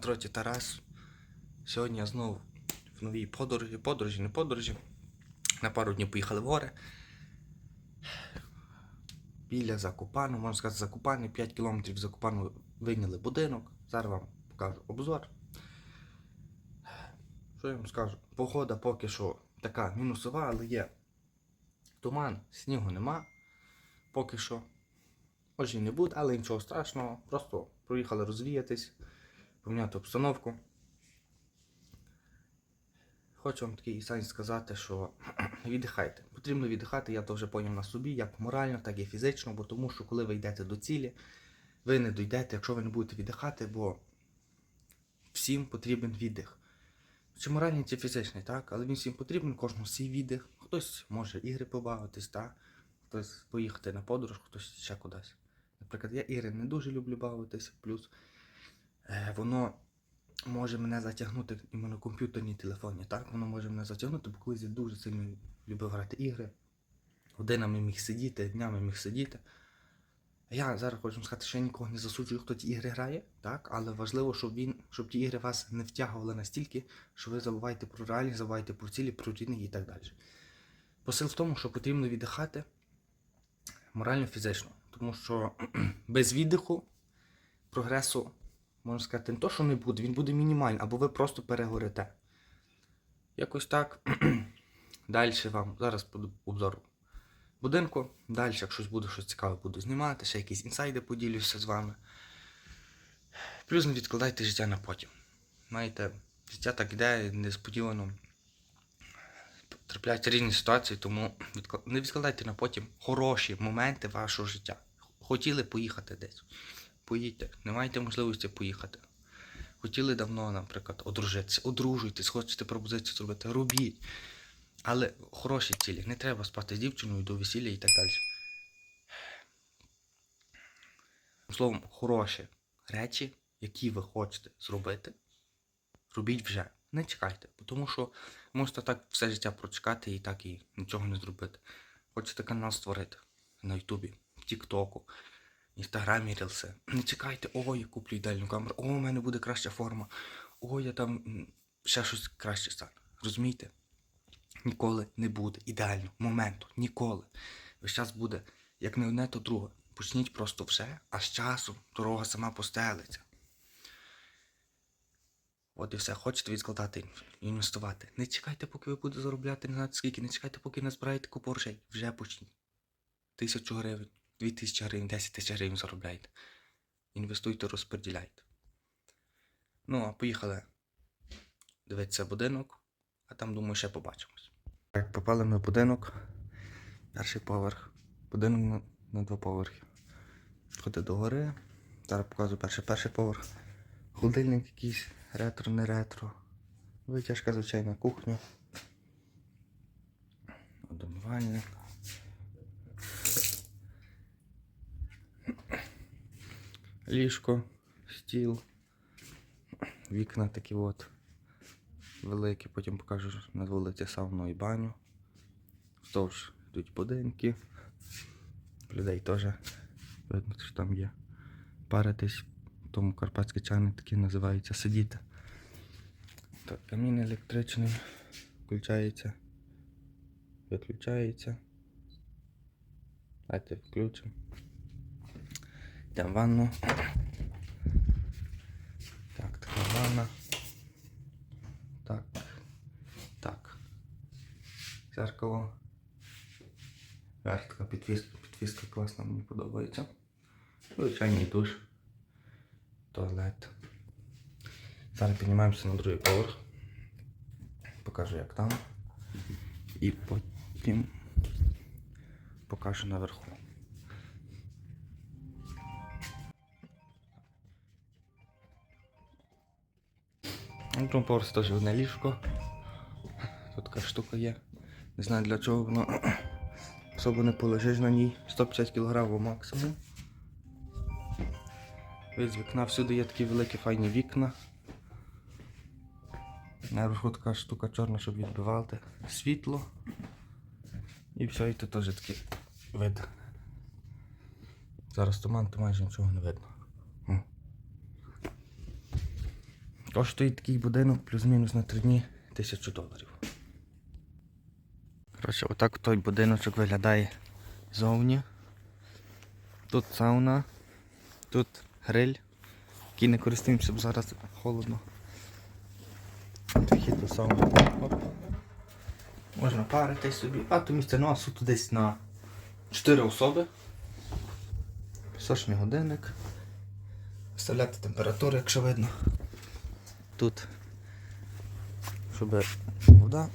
троті Тарас. Сьогодні я знову в новій подорожі, подорожі, не подорожі. На пару днів поїхали в гори. Біля Закупану, можна сказати, Закупани, 5 кілометрів Закупану вийняли будинок. Зараз вам покажу обзор. Що я вам скажу? Погода поки що така мінусова, але є туман, снігу нема. Поки що. Може і не буде, але нічого страшного. Просто проїхали розвіятись, поміняти обстановку. Хочу вам такий сенс сказати, що віддихайте. Потрібно віддихати, я то вже поняв на собі, як морально, так і фізично, бо тому що коли ви йдете до цілі, ви не дійдете, якщо ви не будете віддихати, бо всім потрібен віддих. Чи моральний, чи фізичний, так? Але він всім потрібен, кожному свій віддих. Хтось може ігри побавитись, так? хтось поїхати на подорож, хтось ще кудись. Наприклад, я ігри не дуже люблю бавитись, плюс воно може мене затягнути іменно комп'ютерні телефоні, так? Воно може мене затягнути, бо колись я дуже сильно любив грати ігри. Годинами міг сидіти, днями міг сидіти. Я зараз хочу сказати, що я нікого не засуджую, хто ті ігри грає, так? але важливо, щоб він, щоб ті ігри вас не втягували настільки, що ви забуваєте про реальність, забуваєте про цілі, про рідних і так далі. Посил в тому, що потрібно віддихати морально фізично. Тому що без віддиху прогресу, можна сказати, не то, що не буде, він буде мінімальний, або ви просто перегорите. Якось так. Далі вам зараз буду обзор будинку. Далі, як щось буде щось цікаве, буду знімати, ще якісь інсайди поділюся з вами. Плюс не відкладайте життя на потім. Знаєте, життя так іде несподівано. Трапляються різні ситуації, тому не відкладайте на потім хороші моменти вашого життя. Хотіли поїхати десь. Поїдьте, не маєте можливості поїхати. Хотіли давно, наприклад, одружитися, одружуйтесь, хочете пропозицію зробити, робіть. Але хороші цілі. Не треба спати з дівчиною до весілля і так далі. Словом, хороші речі, які ви хочете зробити, робіть вже. Не чекайте, тому що можете так все життя прочекати і так і нічого не зробити. Хочете канал створити на Ютубі, в Тіктоку, Інстаграмі рілси. Не чекайте, о, я куплю ідеальну камеру, о, у мене буде краща форма, о, я там ще щось краще стане. Розумієте? Ніколи не буде ідеального моменту. Ніколи. Весь час буде як не одне, то друге. Почніть просто все, а з часом дорога сама постелиться. От і все, хочете відкладати інвестувати. Не чекайте, поки ви будете заробляти не знати скільки, не чекайте, поки не збираєте купу грошей. Вже почніть. Тисячу гривень, дві тисячі гривень, десять тисяч гривень заробляйте. Інвестуйте, розподіляйте. Ну, а поїхали дивитися будинок, а там, думаю, ще побачимось. Так, попали ми в будинок. Перший поверх. Будинок на, на два поверхи. Ходить до гори. Зараз показую перший перший поверх. Холодильник якийсь, ретро, не ретро. Витяжка, звичайна кухня. Домивальник. Ліжко, стіл, вікна такі от великі, потім покажу на вулиці сауну і баню. Вздовж йдуть будинки. Людей теж видно, що там є. Паритись, тому карпатські чани такі називаються сидіти. Так, камін електричний включається, виключається. Давайте включимо. Йдемо ванну. Так, така ванна. Так. Так. Зеркало. Верх така підвіска, підвіска класна, мені подобається. Звичайний душ. Туалет. Зараз піднімаємося на другий поверх. Покажу як там. І потім покажу наверху. На другому поверсі теж одне ліжко. Тут така штука є. Не знаю для чого воно особо не полежиш на ній. 150 кг максимум. Від вікна всюди є такі великі файні вікна. Наверху така штука чорна, щоб відбивати світло. І все, і тут теж такий вид. Зараз туман, то майже нічого не видно. О. Коштує такий будинок плюс-мінус на 3 дні тисячу доларів. Коротше, отак той будиночок виглядає зовні. Тут сауна, тут гриль, який не користуємося, бо зараз холодно. Вихід до сауни. Оп. Можна парити собі. А то місце носу тут десь на 4 особи. Пісочний годинник. Вставляти температуру, якщо видно. Тут, щоб вода.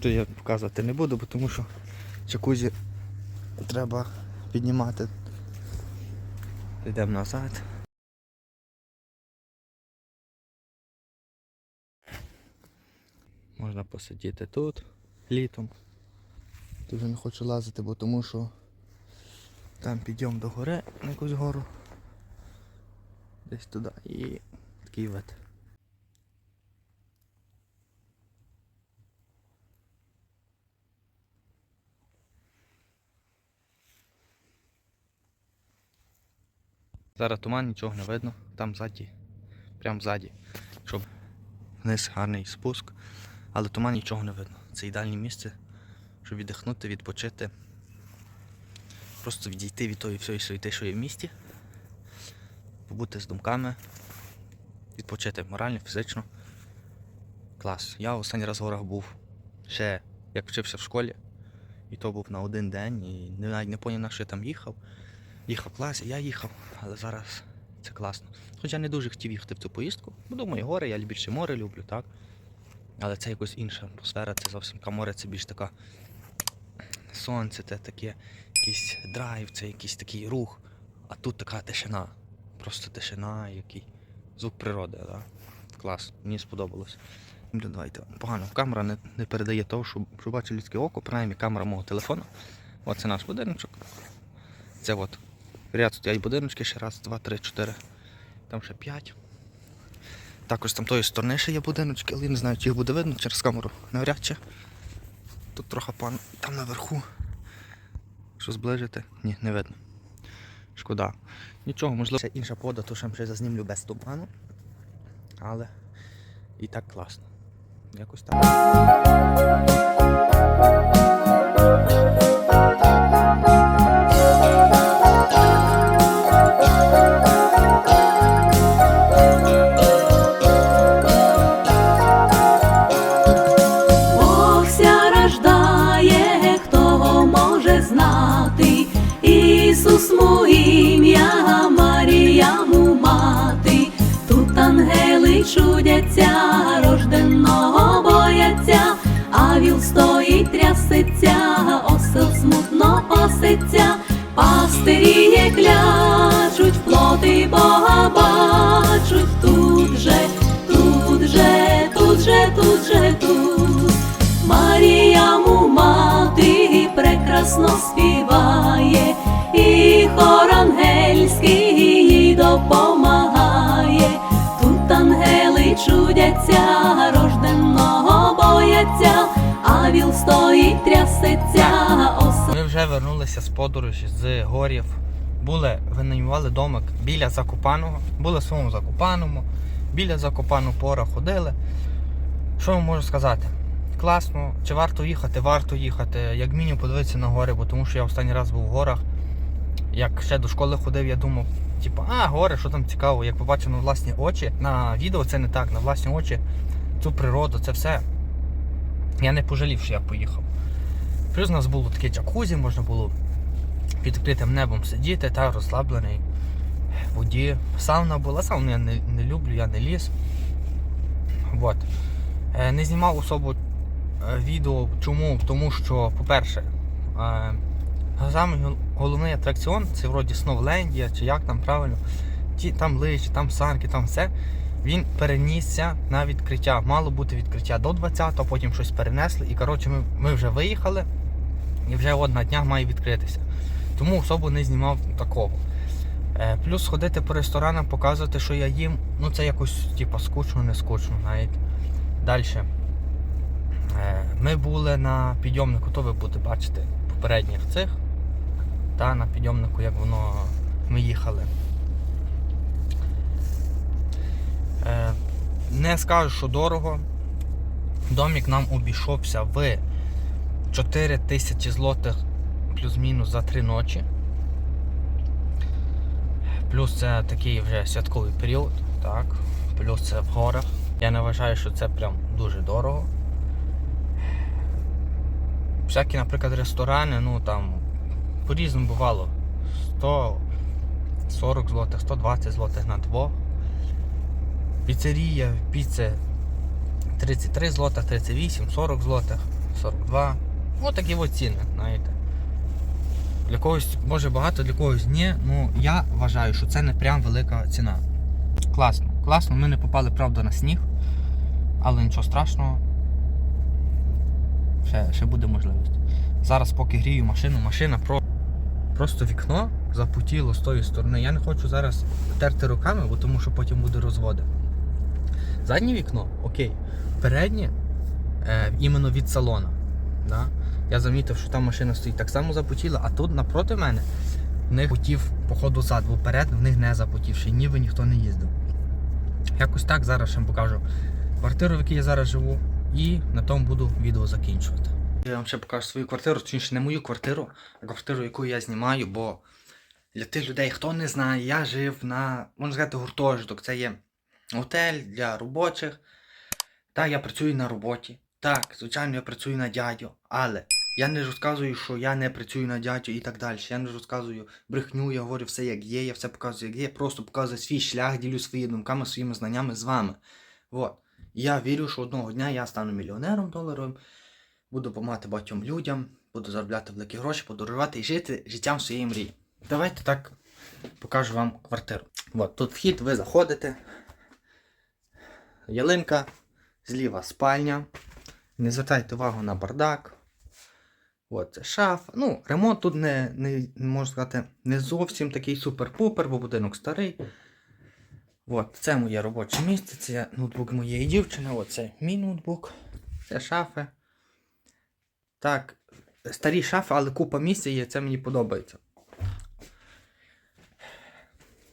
Тут я показувати не буду, бо тому що джакузі треба піднімати. Йдемо назад. Можна посидіти тут літом. Тут вже не хочу лазити, бо тому що там підйом до гори на якусь гору. Десь туди і такий вид. Зараз туман, нічого не видно, там ззаді, прям ззаді, щоб вниз гарний спуск, але туман нічого не видно. Це ідеальне місце, щоб віддихнути, відпочити. Просто відійти від тої всієї суєти, що є в місті, побути з думками, відпочити морально, фізично. Клас. Я останній раз в горах був ще як вчився в школі. І то був на один день, і навіть не поняв, на що я там їхав. Їхав клас, я їхав, але зараз це класно. Хоча не дуже хотів їхати в цю поїздку, бо думаю, гори, я більше море люблю, так? Але це якось інша атмосфера, це зовсім яка море, це більш така сонце, це таке якийсь драйв, це якийсь такий рух. А тут така тишина. Просто тишина, який звук природи, так? Клас, мені сподобалось. Давайте, погано, камера не, не передає того, що, що бачить людське око, принаймні камера мого телефону. Оце наш будиночок. Це от ряд стоять будиночки, ще раз, два, три, чотири. Там ще п'ять. Також там тої сторони ще є будиночки, але я не знаю, чи їх буде видно через камеру. Навряд чи. Тут трохи пан. Там наверху. Що зближити? Ні, не видно. Шкода. Нічого, можливо, це інша пода, то що ще зазнімлю без туману. Але і так класно. Якось так. Пасеться, пастирі є клячуть, плоти Бога бачуть, тут же, тут же, тут же, тут же, тут. Марія му мати прекрасно співає, і хор ангельський їй допомагає. Тут ангели чудяться, а стоїть трясеться, Ми вже вернулися з подорожі з горів. Були, винаймували домик біля Закопаного, були в своєму Закопаному, біля Закопаного пора ходили. Що вам можу сказати? Класно, чи варто їхати? Варто їхати. Як мінімум подивитися на гори, бо тому що я останній раз був в горах. Як ще до школи ходив, я думав, типу, а, гори, що там цікаво, як побачив на власні очі. На відео це не так, на власні очі, цю природу, це все. Я не пожалів, що я поїхав. Плюс у нас було таке джакузі, можна було під відкритим небом сидіти та розслаблений в воді. Сауна була, сауну я не, не люблю, я не ліз. Вот. Е, Не знімав особо е, відео. Чому? Тому що, по-перше, е, самий головний атракціон це вроді Сновлендія, чи як там правильно. Там лижі, там санки, там все. Він перенісся на відкриття. Мало бути відкриття до 20-го, потім щось перенесли. І коротше, ми, ми вже виїхали, і вже от на днях має відкритися. Тому особо не знімав такого. Е, плюс ходити по ресторанам, показувати, що я їм, ну це якось типу, скучно, не скучно навіть. Далі. Е, ми були на підйомнику, то ви будете бачити попередніх цих. Та на підйомнику, як воно ми їхали. Не скажу, що дорого. Домік нам обійшовся в 4 тисячі злотих плюс-мінус за 3 ночі. Плюс це такий вже святковий період, так. Плюс це в горах. Я не вважаю, що це прям дуже дорого. Всякі, наприклад, ресторани, ну там по-різному бувало. 140 злотих, 120 злотих на двох. Піцерія, піце 33 злотих, 38, 40 злотих, 42. Ось такі от ціни, знаєте. Для когось може багато, для когось ні. Ну я вважаю, що це не прям велика ціна. Класно, класно. Ми не попали, правда, на сніг, але нічого страшного. Ще, ще буде можливість. Зараз, поки грію машину, машина про... просто вікно запутіло з тої сторони. Я не хочу зараз терти руками, бо тому що потім буде розводи. Заднє вікно, окей. Переднє е, іменно від салона. Да? Я замітив, що там машина стоїть так само запотіла, а тут напроти мене в них потів, походу, зад, бо вперед в них не запотівши, ніби ніхто не їздив. Якось так зараз ще покажу квартиру, в якій я зараз живу, і на тому буду відео закінчувати. Я вам ще покажу свою квартиру, точніше не мою квартиру, а квартиру, яку я знімаю, бо для тих людей, хто не знає, я жив на, можна сказати, гуртожиток. Це є готель для робочих. Так, я працюю на роботі. Так, звичайно, я працюю на дядю, але я не розказую, що я не працюю на дядю і так далі. Я не розказую брехню, я говорю все як є, я все показую як є, просто показую свій шлях, ділю свої думками, своїми знаннями з вами. Вот. Я вірю, що одного дня я стану мільйонером доларовим, буду допомагати багатьом людям, буду заробляти великі гроші, подорожувати і жити життям своєї мрії. Давайте так покажу вам квартиру. От, тут вхід, ви заходите. Ялинка, зліва спальня. Не звертайте увагу на бардак. От це шафа. Ну, ремонт тут не, не, можна сказати, не зовсім такий супер-пупер, бо будинок старий. От, це моє робоче місце, це ноутбук моєї дівчини, от це мій ноутбук, це шафи. Так, старі шафи, але купа місця є, це мені подобається.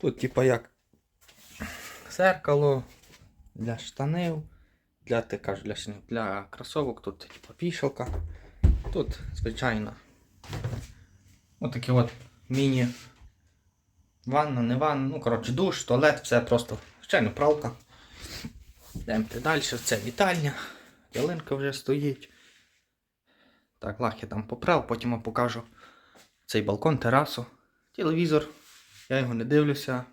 Тут, типа, як зеркало для штанів, для, ти кажеш, для штанів, для кросовок, тут типа вішалка. Тут, звичайно, отакі от міні. Ванна, не ванна, ну, коротше, душ, туалет, все просто. Звичайно, пралка. Йдемо далі, це вітальня. Ялинка вже стоїть. Так, лах я там поправ, потім я покажу цей балкон, терасу, телевізор. Я його не дивлюся.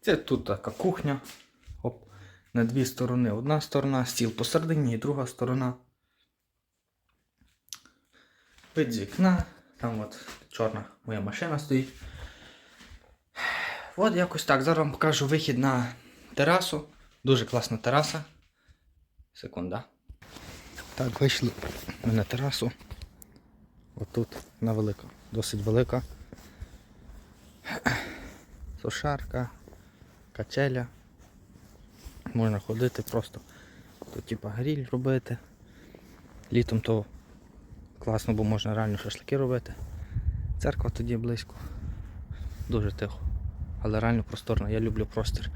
Це тут така кухня. На дві сторони. Одна сторона, стіл посередині і друга сторона. Вид з вікна. Там от чорна моя машина стоїть. От якось так. Зараз вам покажу вихід на терасу. Дуже класна тераса. Секунда. Так, вийшли ми на терасу. Отут вона велика, досить велика. Сушарка, качеля. Можна ходити просто. Тут типа гріль робити. Літом то класно, бо можна реально шашлики робити. Церква тоді близько. Дуже тихо. Але реально просторно. Я люблю простір.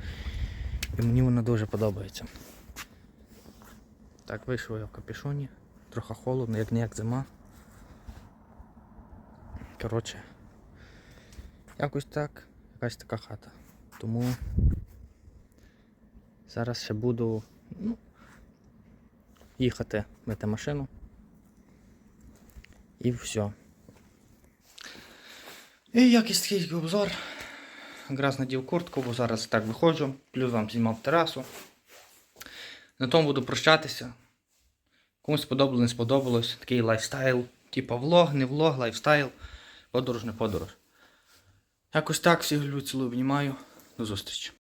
І мені вона дуже подобається. Так, вийшов я в капюшоні. Трохи холодно, як ніяк зима. Коротше. Якось так. Якась така хата. Тому зараз ще буду ну, їхати мити машину. І все. І такий обзор. Якраз надів куртку, бо зараз так виходжу. Плюс вам знімав терасу. На тому буду прощатися. Комусь сподобалось, не сподобалось. Такий лайфстайл. Типа влог, не влог, лайфстайл. Подорож, не подорож. Якось так всіх люблю, цілую, обнімаю. До зустрічі.